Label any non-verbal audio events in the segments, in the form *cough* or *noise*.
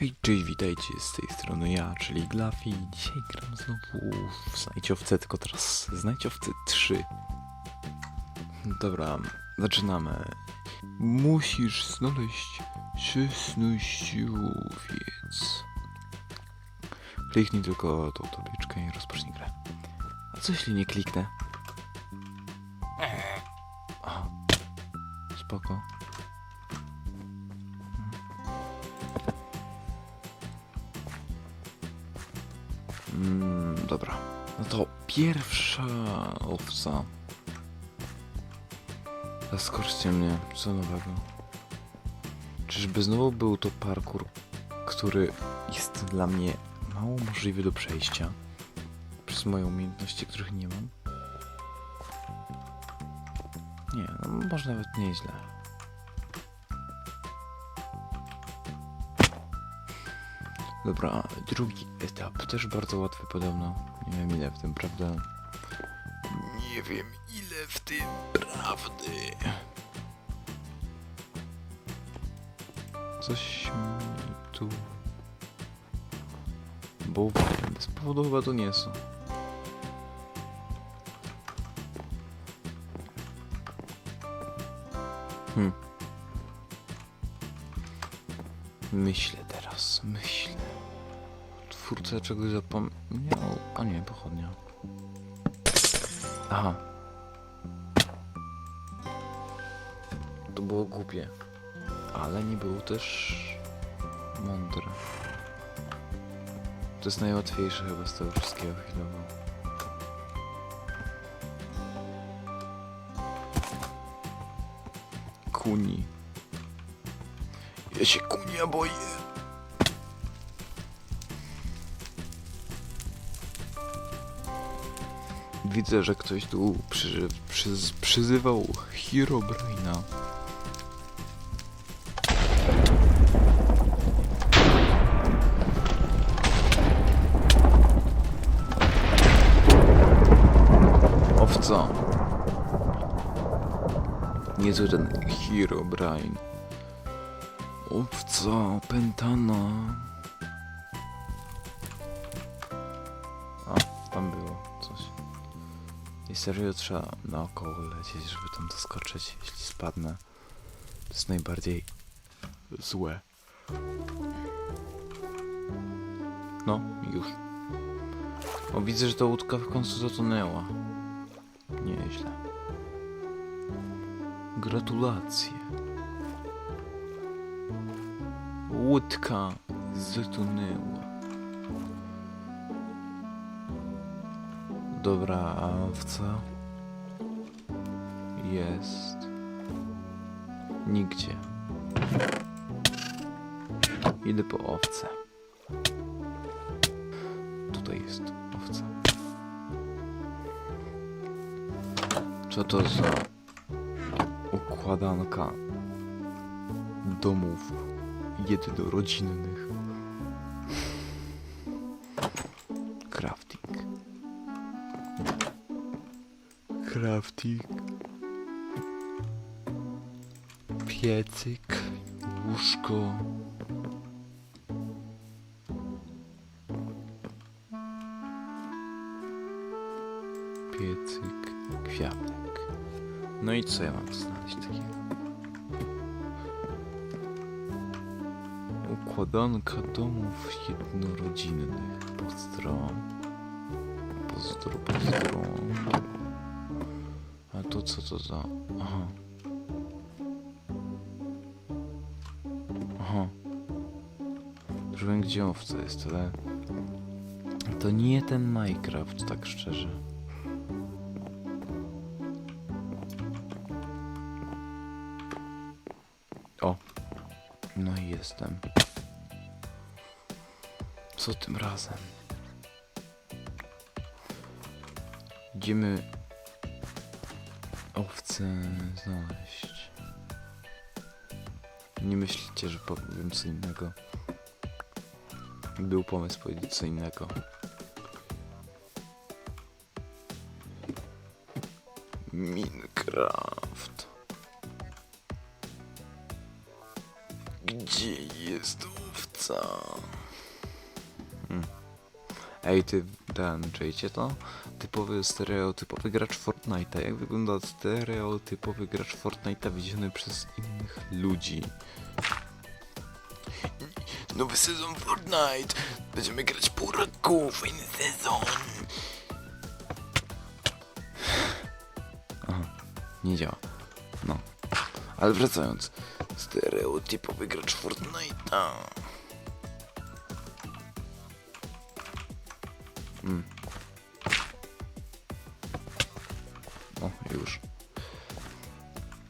Hej, cześć, witajcie, z tej strony ja, czyli Glafi. Dzisiaj gram znowu w Znajdziowce, tylko teraz Znajdziowce 3. Dobra, zaczynamy. Musisz znaleźć 16 owiec. Kliknij tylko tą tabliczkę i rozpocznij grę. A co jeśli nie kliknę? Spoko. Mm, dobra. No to pierwsza owca. Zaskoczcie mnie, co nowego. Czyżby znowu był to parkour, który jest dla mnie mało możliwy do przejścia przez moje umiejętności, których nie mam? Nie, no może nawet nieźle. Dobra, drugi etap, też bardzo łatwy podobno. Nie wiem ile w tym prawda. Nie wiem ile w tym prawdy. Coś tu... Bo bez powodu chyba to nie są. Hmm. Myślę teraz, myślę. Twórca czegoś zapomniał. A nie, pochodnia. Aha. To było głupie. Ale nie było też mądre. To jest najłatwiejsze chyba z tego wszystkiego chwilowo. Kuni. Ja się kunia boję. Widzę, że ktoś tu przy, przy, przyzywał Herobrina. Owca. Niezły ten Herobrine. Owca opętana. A, tam było. I serio trzeba naokoło lecieć, żeby tam doskoczyć, jeśli spadnę. To jest najbardziej złe. No, już. O, widzę, że ta łódka w końcu zatonęła. Nieźle. Gratulacje. Łódka zatonęła. Dobra, owca jest nigdzie. Idę po owce. Tutaj jest owca. Co to za układanka domów jednorodzinnych? Crafting. Piecyk. Łóżko. Piecyk. Kwiatek. No i co ja mam znaleźć takiego? Układanka domów jednorodzinnych. Pozdro. Pozdro, pozdro. To co to za... Aha. Aha. Wiem gdzie owca jest, ale... To nie ten Minecraft, tak szczerze. O. No i jestem. Co tym razem? Idziemy owce znaleźć. Nie myślicie, że powiem co innego. Był pomysł powiedzieć co innego. Minecraft. Gdzie jest owca? Hmm. Ej, ty, ten, czujecie to? Typowy, stereotypowy gracz Fortnite'a. Jak wygląda stereotypowy gracz Fortnite'a widziany przez innych ludzi? Nowy sezon Fortnite! Będziemy grać pół roku! Fajny sezon! Aha, nie działa. No. Ale wracając. Stereotypowy gracz Fortnite'a.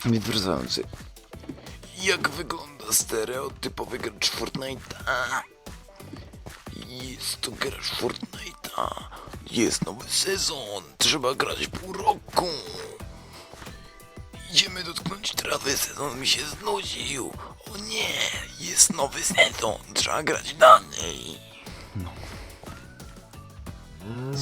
Wracając. Jak wygląda stereotypowy gracz Fortnite'a? Jest to gracz Fortnite'a. Jest nowy sezon. Trzeba grać pół roku. Idziemy dotknąć trawy, sezon mi się znudził. O nie, jest nowy sezon, trzeba grać dalej. No. Dobra,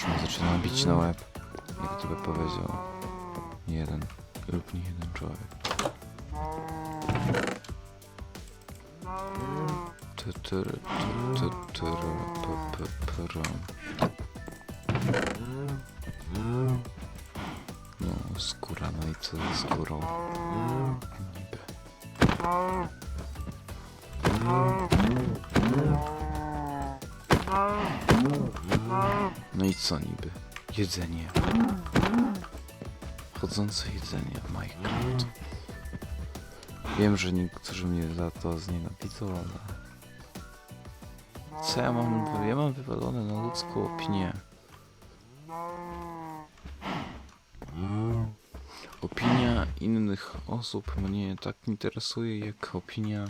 już mu zaczynam bić na łeb. Jak to by powiedział jeden lub nie jeden człowiek. No, skóra, no i co ze skórą? Niby. No i co niby? Jedzenie. Chodzące jedzenie w Minecraft. Wiem, że niektórzy mnie za to znienawidzą, ale... Co ja mam? Ja mam wywalone na ludzką opinię. Opinia innych osób mnie tak interesuje, jak opinia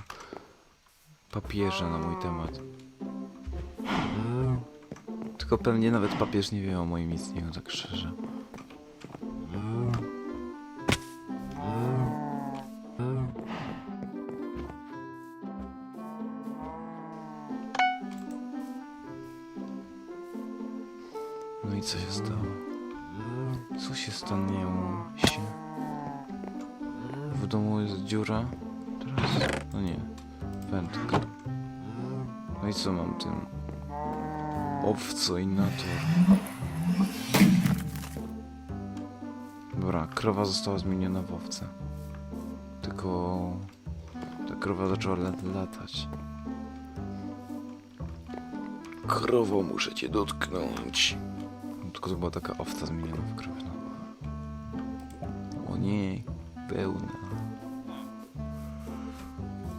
papieża na mój temat. Tylko pewnie nawet papież nie wie o moim istnieniu, tak szczerze. No i co się stało? Co się stanęło się? W domu jest dziura? Teraz? No nie. Wędka. No i co mam tym? Owco i natur. Dobra, krowa została zmieniona w owcę. Tylko... Ta krowa zaczęła lat latać. Krowo, muszę cię dotknąć. Tylko to była taka owca zmieniona w krowę. No. O nie, pełna.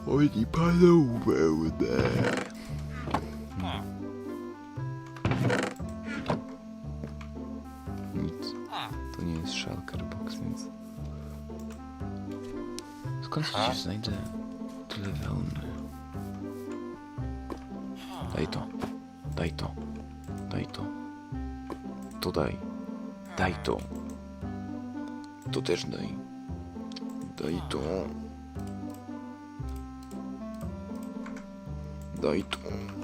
Oni palą wełnę. To nie jest Shulker Box, więc... Skąd dziś znajdę tyle wełny? Daj to. Daj to. Daj to. To daj. To. To też daj. Daj to. Daj to. To.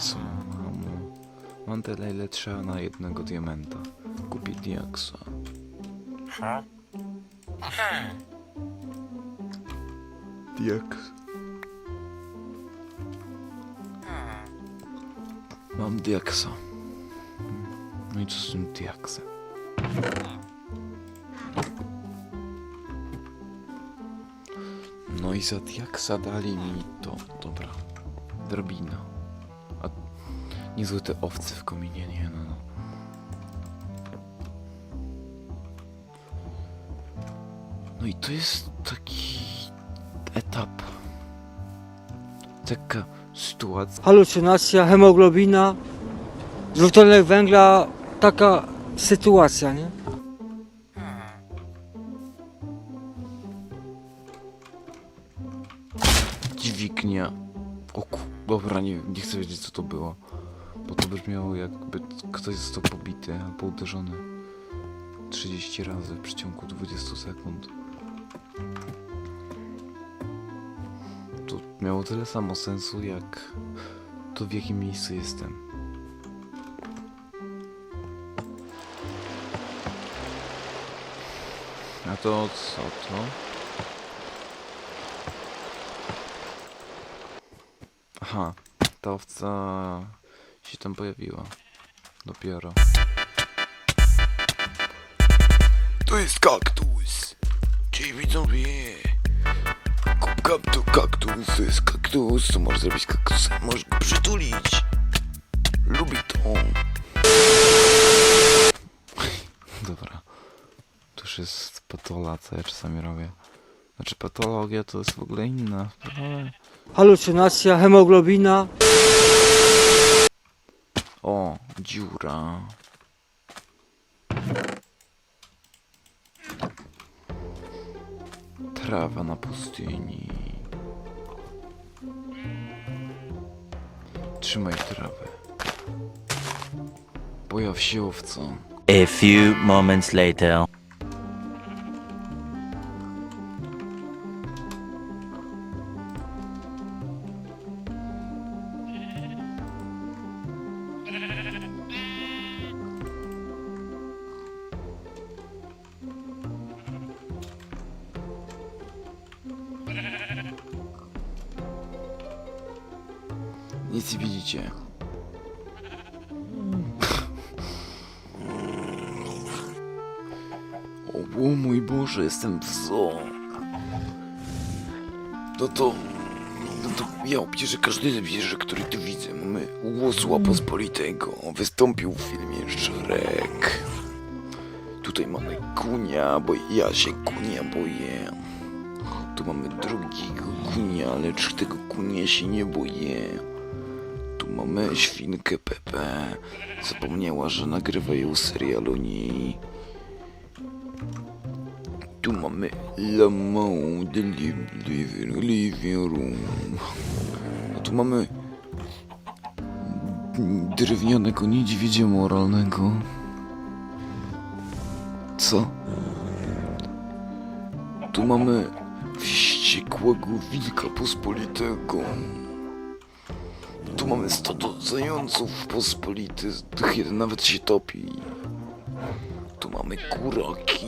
Co, mam, mam tyle, ile trzeba na jednego diamenta. Kupić diaksa. Diaks. Mam diaksa. No i co z tym diaksem? No i za diaksa dali mi to. Dobra. Drobina. Niezłe te owce w kominie, nie no. no. No i to jest taki etap. Taka sytuacja. halucynacja, hemoglobina, dwutlenek węgla, taka sytuacja, nie? dźwignia. O ku... Dobra, nie, nie chcę wiedzieć co to było. Bo to brzmiało jakby ktoś został pobity albo uderzony 30 razy w przeciągu 20 sekund. miało tyle samo sensu, jak to w jakim miejscu jestem. A to co to? Aha, ta owca się tam pojawiła. Dopiero. To jest kaktus! Czyli widzowie! Kaktus, kaktus, to jest kaktus, co możesz zrobić z kaktusem? Możesz go przytulić! Lubi to! *laughs* Dobra. To już jest patola, co ja czasami robię. Znaczy patologia to jest w ogóle inna. Halucynacja, hemoglobina. O, dziura. Trawa na pustyni. Trzymaj trawę. Pojaw się owco. A few moments later. Widzicie. O, o mój Boże, jestem w zoo. No to... No to ja obcieżę każdy zwierzę, który tu widzę. Mamy łosła pospolitego. Wystąpił w filmie Shrek. Tutaj mamy kunia, bo ja się kunia boję. Tu mamy drugiego kunia, lecz tego kunia się nie boję. Mamy świnkę Pepe. Zapomniała, że nagrywa ją serial o niej. Tu mamy Lamą Liv- Living, living Room. A tu mamy drewnianego niedźwiedzia moralnego. Co? Tu mamy wściekłego wilka pospolitego. Mamy stado zająców pospolity, z tych jeden nawet się topi. Tu mamy kuraki.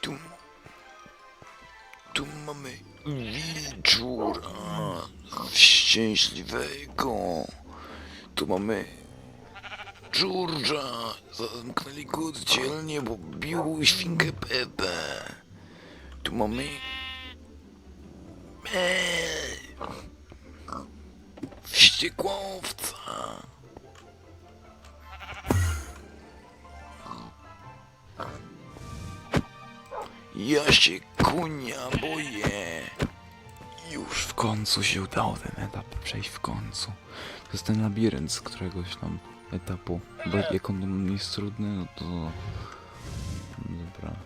Tu, tu mamy wilczura szczęśliwego. Tu mamy George'a zamknęli go oddzielnie, bo bił świnkę Pepe. Tu mamy... Eee. Wściekła owca. Ja się kunia boję. Już w końcu się udało ten etap przejść w końcu. To jest ten labirynt z któregoś tam etapu. Bo jak on jest trudny, no to... Dobra.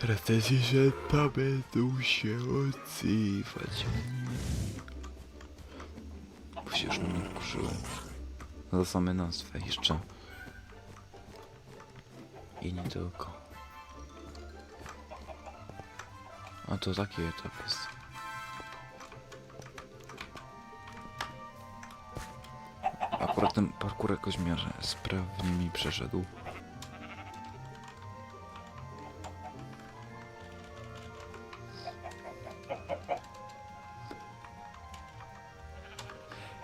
Teraz też jeszcze etap będą się odzywać. Bo się już mnie wkurzyłem. Za same nazwy jeszcze. I nie tylko. A to taki etap jest. Akurat ten parkour jakoś miarę sprawnie mi przeszedł.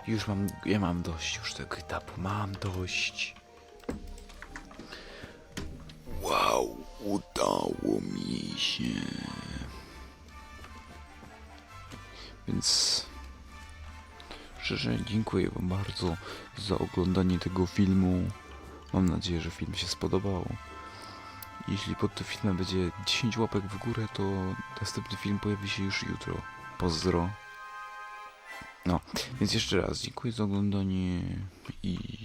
Już mam, ja mam dość już tego etapu, mam dość. Wow, udało mi się. Więc szczerze dziękuję Wam bardzo za oglądanie tego filmu. Mam nadzieję, że film się spodobał. Jeśli pod tym filmem będzie 10 łapek w górę, to następny film pojawi się już jutro. Pozdro. No, więc jeszcze raz dziękuję za oglądanie i